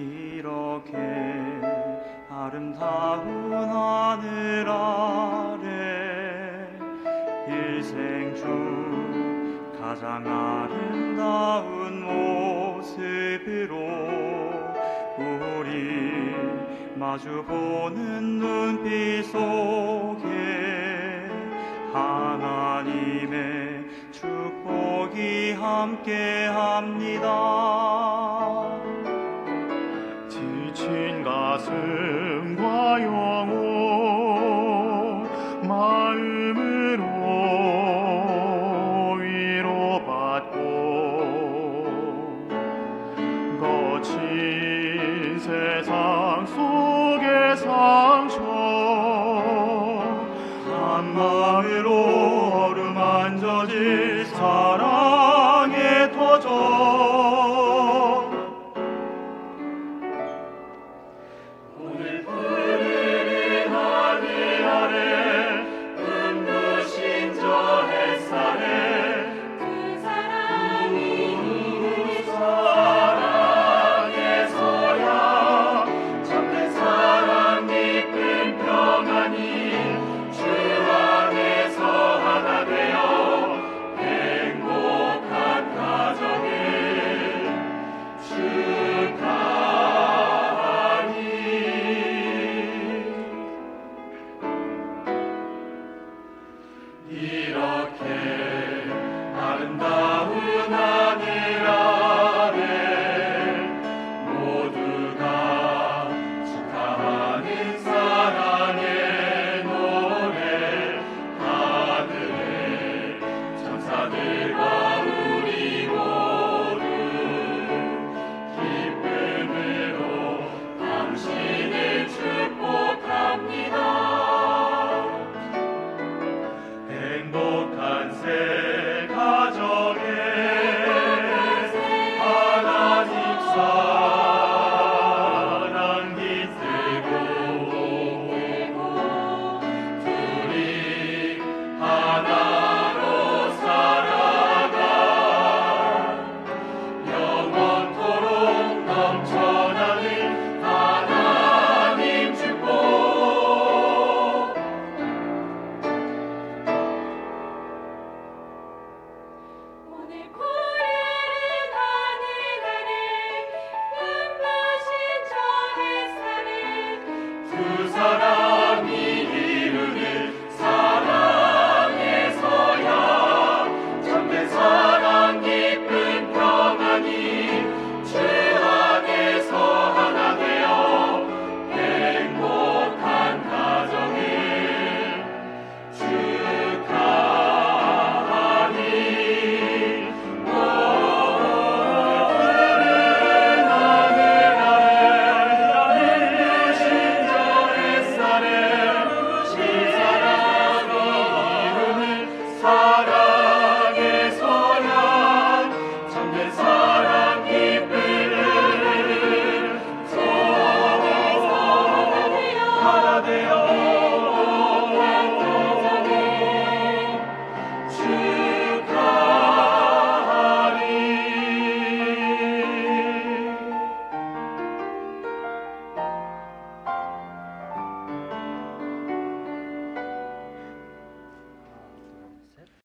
이렇게 아름다운 하늘 아래 일생 중 가장 아름다운 모습으로 우리 마주 보는 눈빛 속에 하나님의 축복이 함께 합니다. 가슴과 영혼 마음으로 위로받고 거친 세상 속의 상처 한 마음으로 얼음 안 젖은